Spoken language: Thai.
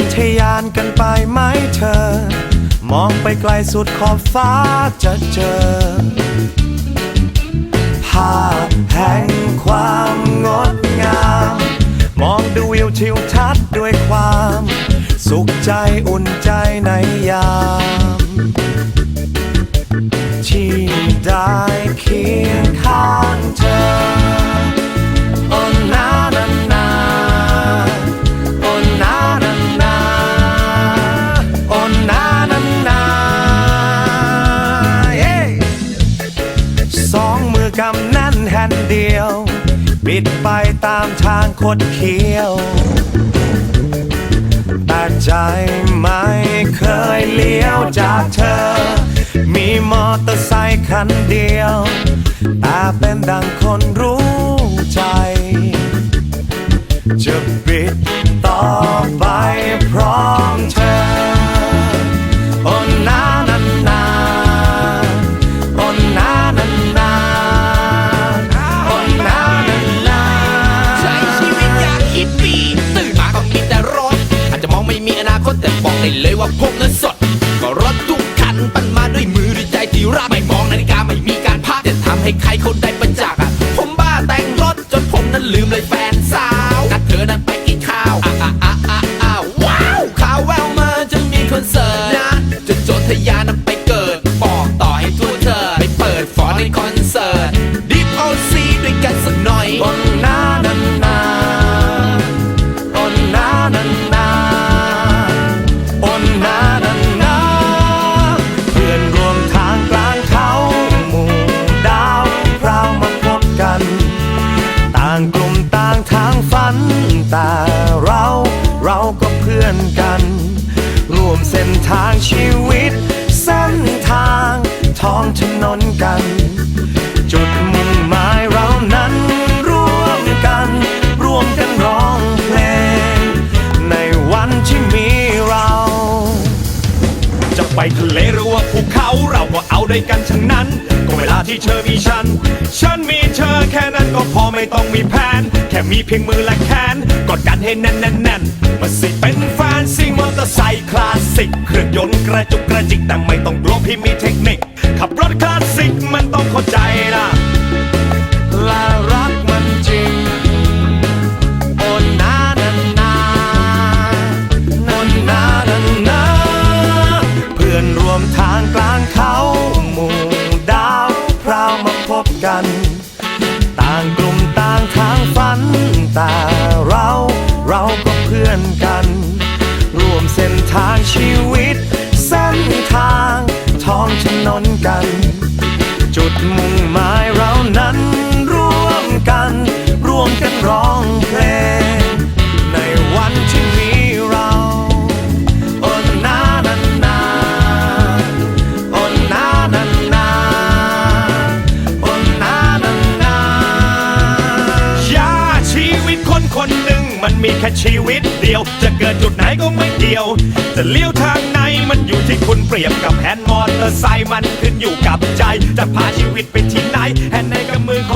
นทะยานกันไปไหมเธอ มองไปไกลสุดขอบฟ้าจะเจอ ภาพแห่งความงดงาม มองดูวิวทิวทัศน์ด้วยความ สุขใจอุ่นใจในยามที่ได้ำแน่นแฮนเดียว บิดไปตามทางคดเคี้ยว แต่ใจไม่เคยเลี้ยวจากเธอ มีมอเตอร์ไซค์คันเดียว แต่เป็นดังคนรู้ใจ จะบิดต่อไปเพร้อม คตแต่บ แต่เราเราก็เพื่อนกัน ร่วมเส้นทางชีวิต เส้นทางท้องถนนกัน จุดมุ่งหมายเรานั้นร่วมกัน ร่วมกันร้องเพลง ในวันที่มีเรา จะไปทะเลหรือว่าภูเขาเราก็เอาด้วยกันทั้งนั้นก็เวลาที่เธอมีฉัน ฉันมีเธอแค่นั้นก็พอไม่ต้องมีแผน แค่มีเพียงมือและแขนกอดกัน ให้แน่นแน่นแน่นมาสิเป็นแฟนซิ่งมอเตอร์ไซค์คลาสสิกเครื่องยนต์กระจุกกระจิกแต่ไม่ต้องกลัวพี่มีเทคนิค ขับรถคลาสสิกมันต้องเข้าใจนะและ นนกัน จุดมุ่งหมายเรา มันมีแค่ชีวิตเดียว จะเกิดจุดไหนก็ไม่เดียว จะเลี้ยวทางไหนมันอยู่ที่คุณเปรียบกับแฮนด์มอเตอร์ไซค์มันขึ้นอยู่กับใจ จะพาชีวิตไปที่ไหนแฮนด์ในกับมือของ